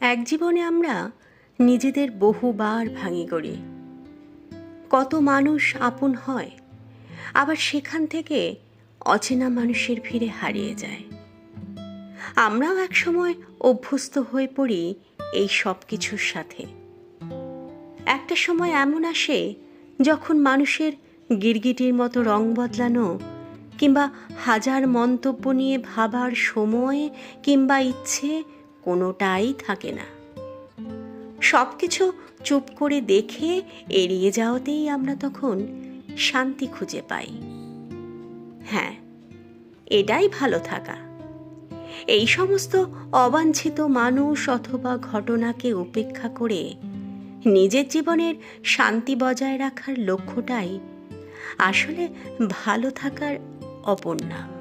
এক জীবনে আমরা নিজেদের বহুবার ভাঙি করি কত মানুষ আপন হয়, আবার সেখান থেকে অচেনা মানুষের ভিড়ে হারিয়ে যায়। আমরাও একসময় অভ্যস্ত হয়ে পড়ি এই সব কিছুর সাথে। একটা সময় এমন আসে, যখন মানুষের গিরগিটির মতো রং বদলানো কিংবা হাজার মন্তব্য নিয়ে ভাবার সময় কিংবা ইচ্ছে কোনোটাই থাকে না। সব কিছু চুপ করে দেখে এড়িয়ে যাওয়াতেই আমরা তখন শান্তি খুঁজে পাই। হ্যাঁ এটাই ভালো থাকা। এই সমস্ত অবাঞ্ছিত মানুষ অথবা ঘটনাকে উপেক্ষা করে নিজের জীবনের শান্তি বজায় রাখার লক্ষ্যটাই আসলে ভালো থাকার অপর নাম।